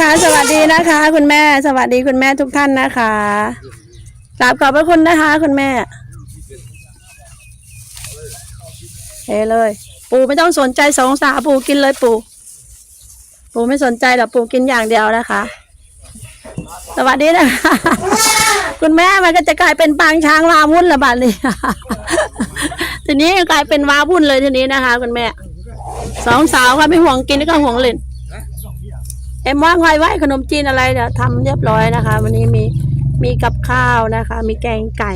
ค่ะสวัสดีนะคะ คุณแม่ สวัสดีคุณแม่ทุกท่านนะคะกราบขอบพระคุณนะคะ คุณแม่เฮเลย ปู่ไม่ต้องสนใจสองสาวปู่กินเลยปู่ ปู่ไม่สนใจหรอกปู่กินอย่างเดียวนะคะ สวัสดีนะคะ คุณแม่มันก็จะกลายเป็นปางช้างวาวุ่นละบาดเลยทีนี้กลายเป็นวาวุ่นเลยทีนี้นะคะ คุณแม่สองสาวค่ะไม่ห่วงกินก็ห่วงเล่น เอ็มว่างไว้ไว้ขนมจีนอะไรเดี๋ยวทำเรียบร้อยนะคะ วันนี้มีมีกับข้าวนะคะ มีแกงไก่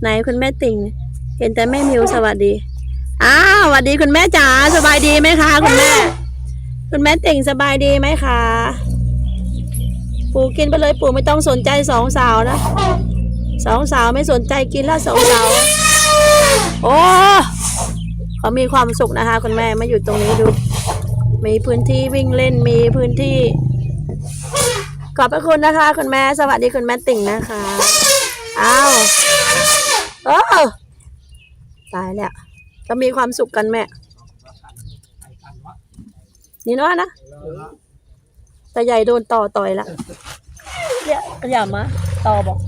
ไหนคุณแม่ติ่งเห็นแต่แม่มิวสวัสดีอ้าวสวัสดีคุณแม่จ๋าสบายดีไหมคะ คุณแม่ คุณแม่ติ่งสบายดีไหมคะปู่กินไปเลยปู่ไม่ต้องสนใจสองสาวนะสองสาวไม่สนใจกินแล้วสองสาวโอ้เขามีความสุขนะคะ คุณแม่มาอยู่ตรงนี้ดู มีพื้นที่วิ่งเล่นมีพื้นที่ ขอบพระคุณนะคะ คุณแม่สวัสดีคุณแม่ติ่งนะคะอ้าวโอ้ตายแล้วก็มีความสุขกันแม่นี่นาะนะแต่ใหญ่โดนต่อต่อยละเนี่ยอย่ามาต่อบอก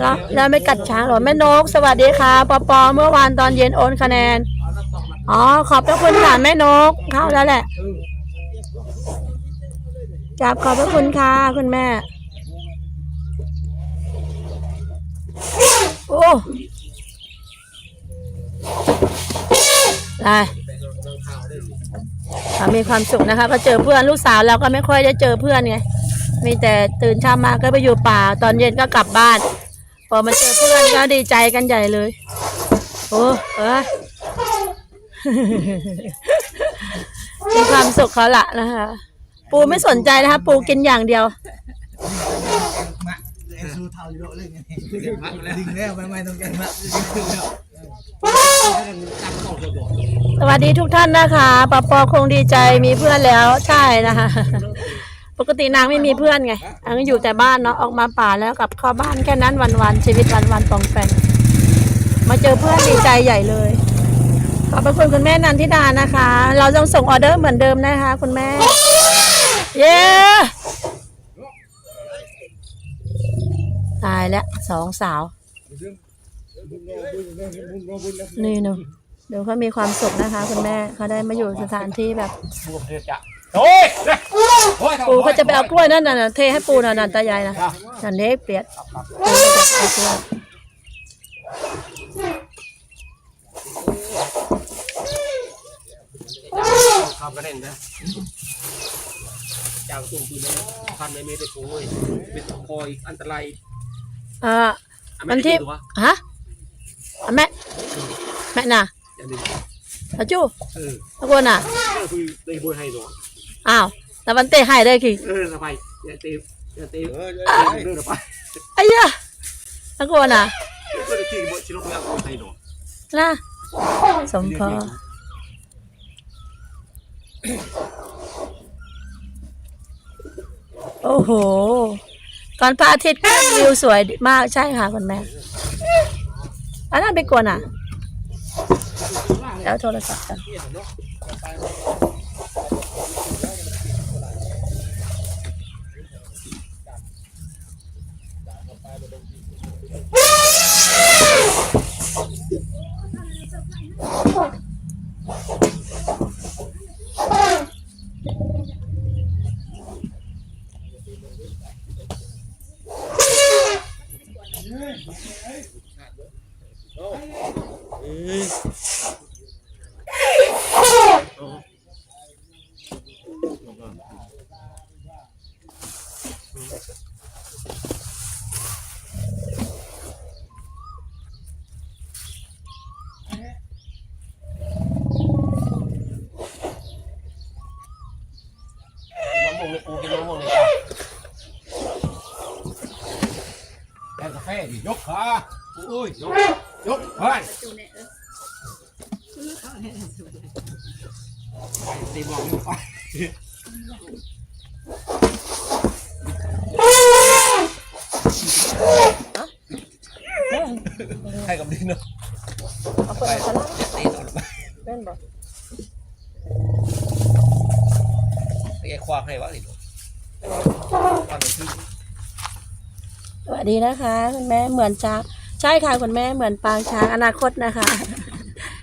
แล้วแล้วไม่กัดช้างเหรอแม่นก สวัสดีค่ะปอปอเมื่อวานตอนเย็นโอนคะแนน อ๋อ ขอบพระคุณค่ะแม่นก เข้าแล้วแหละกราบขอบพระคุณค่ะคุณแม่ โอ้ได้ค่ะมีความสุขนะคะ ก็เจอเพื่อนลูกสาวเราก็ไม่ค่อยได้เจอเพื่อนไงมีแต่ตื่นเช้ามาก็ไปอยู่ป่า ตอนเย็นก็กลับบ้าน พอมาเจอเพื่อนก็ดีใจกันใหญ่เลย โอ้เออ มีความสุขเขาละนะคะ ปูไม่สนใจนะคะ ปูกินอย่างเดียวสู้เทาอยู่เลยไงดึงแล้วไม่ไม่ต้องกันละดึงแล้วสวัสดีทุกท่านนะคะปอปอคงดีใจมีเพื่อนแล้วใช่นะคะ ปกตินางไม่มีเพื่อนไงนางอยู่แต่บ้านเนาะออกมาป่าแล้วกลับเข้าบ้านแค่นั้นวันๆชีวิตวันๆปองแปงมาเจอเพื่อนดีใจใหญ่เลย ขอบพระคุณคุณแม่นันทิดานะคะ เราต้องส่งออเดอร์เหมือนเดิมนะคะ คุณแม่ เย้ตายแล้วสองสาว นี่หนูเดี๋ยวเขามีความสุขนะคะ คุณแม่เขาได้มาอยู่สถานที่แบบโอ้ยปูเขาจะไปเอากล้วยนั่นน่ะเทให้ปูน่ะนั่นตายายนะนันเด็กเปียดปูจะเอากล้วย ทำกระเด็นนะจางตุ่มปืนนะพันไม่ไม่ได้โอ้ยเป็นคอยอันตรายอ่ามันที่ฮะอะแม่แม่น่ะอย่างนี้อาจูเออตะโกนน่ะเออคือได้บวยให้หนูอ้าวแต่วันเตะให้เลยคือเออสบายอย่าเตะอย่าเตะเออเดินไปไอ้ยะตะโกนน่ะก็ได้ที่บวยชิลล์แล้วให้หนูนะสมพอ โอ้โห ตอนพระอาทิตย์ขึ้นวิวสวยมากใช่ค่ะคุณแม่อันนั้นไปกวนอะ แล้วโทรศัพท์กัน มะม่วงเลยปูกินมะม่วงเลยแอนกาแฟดิยกขาโอ้ยยกยกเฮ้ยตีบอกไม่ไปให้กับดินเนาะ เอาคนละคนละ ตีต่อไป เล่นบ่ ควาง ให้วะนี่ควางที่สวัสดีนะคะคุณแม่เหมือนช้างใช่ค่ะคุณแม่เหมือนปางช้างอนาคตนะคะ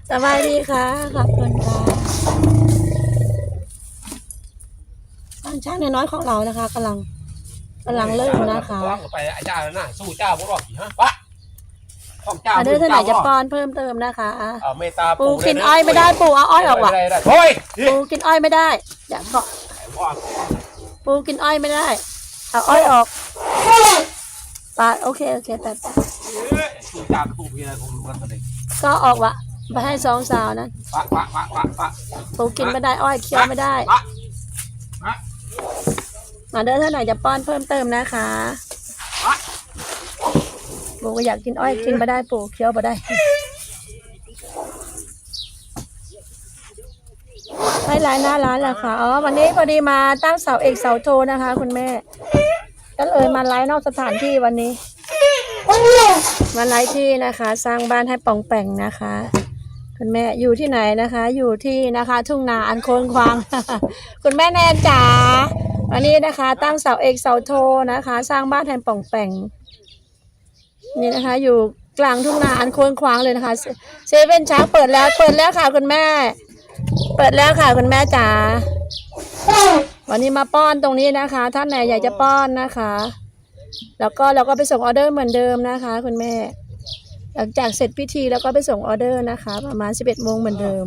สบายดีค่ะขอบคุณค่ะปางช้างน้อยๆของเรานะคะกำลังกำลังเริ่มนะคะควางไปอาจารย์นะสู้เจ้าบ่รอดกี่ฮะปะของเจ้าอันนี้ท่านไหนจะป้อนเพิ่มเติมนะคะเอาเมตตาปูกินอ้อยไม่ได้ปูเอาอ้อยออกว่ะโอ้ยปูกินอ้อยไม่ได้อย่าเกาะ ปูกินอ้อยไม่ได้ เอาอ้อยออกปาดโอเคโอเคแต่สู้เจ้าตูพี่อะไรผมรู้กันตอนนี้ก็ออกวะไปให้สองสาวนั้นปะปะปะปะปะปูกินไม่ได้อ้อยเคี้ยวไม่ได้ปะมาเด้อท่านไหนจะป้อนเพิ่มเติมนะคะปูก็อยากกินอ้อยกินไม่ได้ปูเคี้ยวไม่ได้ให้ ร้านหน้าร้านแหละค่ะ อ๋อ วันนี้พอดีมาตั้งเสาเอกเสาโทนะคะ คุณแม่ ก็เลยมาไลฟ์นอกสถานที่วันนี้ มาไลฟ์ที่นะคะ สร้างบ้านให้ป่องแป่งนะคะ คุณแม่อยู่ที่ไหนนะคะ อยู่ที่นะคะ ทุ่งนาอันโคนควาง คุณแม่แนนจ๋า วันนี้นะคะ ตั้งเสาเอกเสาโทนะคะ สร้างบ้านแทนป่องแป่ง นี่นะคะ อยู่กลางทุ่งนาอันโคนควางเลยนะคะ เซเซเว่นช้างเปิดแล้ว เปิดแล้วค่ะคุณแม่ เปิดแล้วค่ะคุณแม่จ๋าวันนี้มาป้อนตรงนี้นะคะ ท่านไหนอยากจะป้อนนะคะ แล้วก็เราก็ไปส่งออเดอร์เหมือนเดิมนะคะ คุณแม่ หลังจากเสร็จพิธีแล้วก็ไปส่งออเดอร์นะคะ ประมาณ11โมงเหมือนเดิม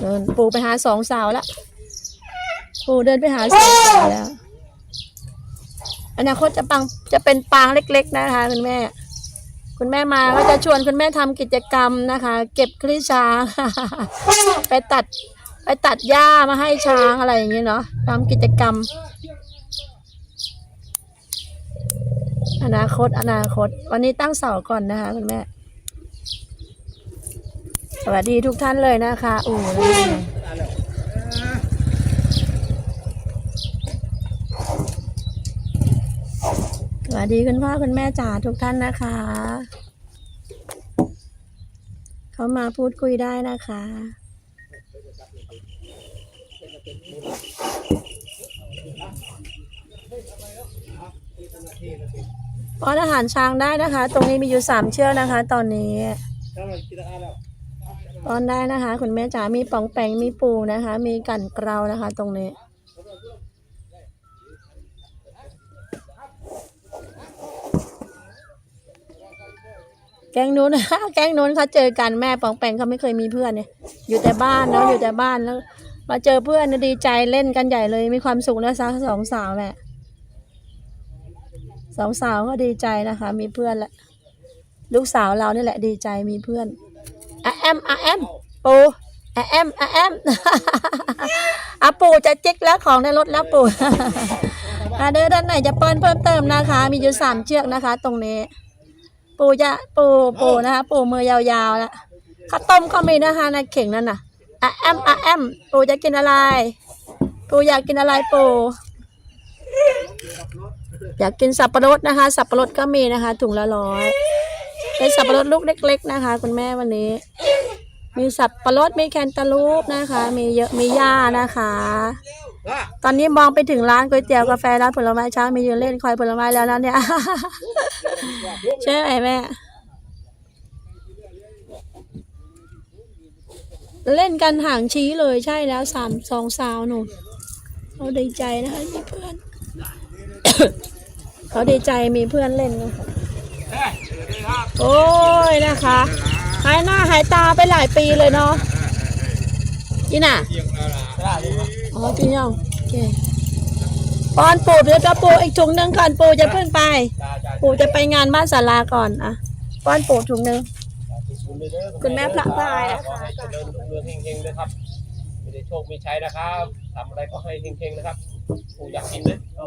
เดินปูไปหาสองสาวล้วปูเดินไปหาสองสาวแล้วอนาคตจะปังจะเป็นปางเล็ก ๆ นะคะคุณแม่ คุณแม่มาก็จะชวนคุณแม่ทำกิจกรรมนะคะ เก็บคลีช้างไปตัดไปตัดหญ้ามาให้ช้างอะไรอย่างเงี้ยเนาะทำกิจกรรม อนาคตอนาคต วันนี้ตั้งเสาก่อนนะคะคุณแม่ สวัสดีทุกท่านเลยนะคะ อู่นะคะส วัสดีคุณพ่อคุณแม่จ๋าทุกท่านนะคะ เขามาพูดคุยได้นะคะ ป้อนอาหารช้างได้นะคะ ตรงนี้มีอยู่สามเชือกนะคะ ตอนนี้ป้อนได้นะคะ คุณแม่จ๋ามีป่องแปงมีปูนะคะ มีกั่นเกลานะคะ ตรงนี้ ก๊งนู้นแก๊งนู้นเขาเจอกันแม่ปองแปงเขาไม่เคยมีเพื่อนเนี่ย อยู่แต่บ้านเนาะอยู่แต่บ้านแล้วมาเจอเพื่อนดีใจเล่นกันใหญ่เลยมีความสุขแล้วซะสองสาวแม่สองสาวก็ดีใจนะคะ มีเพื่อนละลูกสาวเรานี่แหละดีใจมีเพื่อนอะแอมอะแอมปูอะแอมอะแอมอะปูจะจิกแล้วของในรถแล้วปูอะเดินด้านไหนจะป้นเพิ่มเติมนะคะ มีอยู่สามเชือกนะคะ ตรงนี้ ปูจะปูปูนะคะปูมือยาวๆแล้วข้าวต้มก็มีนะคะในเข่งนั่นน่ะอะแอมอะแอมปูจะกินอะไร ปูอยากกินอะไรปูอยากกินสับปะรดนะคะ สับปะรดก็มีนะคะ ถุงละร้อยเป็นสับปะรดลูกเล็ก ๆ นะคะ คุณแม่วันนี้ มีสับปะรดมีแคนตาลูปนะคะ มีเยอะมีหญ้านะคะ ตอนนี้มองไปถึงร้านก๋วยเตี๋ยวกาแฟร้านผลไม้ช้างมียืนเล่นคอยผลไม้แล้วนะเนี่ยใช่ไหมแม่เล่นกันห่างชี้เลยใช่แล้วสามสองสาวหนูเขาดีใจนะคะมีเพื่อน เขาดีใจมีเพื่อนเล่นนะโอ้ยนะคะายหน้าหายตาไปหลายปีเลยเนาะนี่น่ะอ๋อจริงยังโอเคปอนปูเดี๋ยวจะปูอีกถุงหนึ่งก่อนปูจะเพิ่งไป ปูจะไปงานบ้านศาลาก่อนอะป้อนปูถุงหนึ่งคุณแม่พระพายนะคะเจริญรุ่งเรืองเฮงๆเลยครับไม่ได้โชคไม่ใช้นะครับทำอะไรก็ให้เฮงๆนะครับกูอยากกินไหมเอา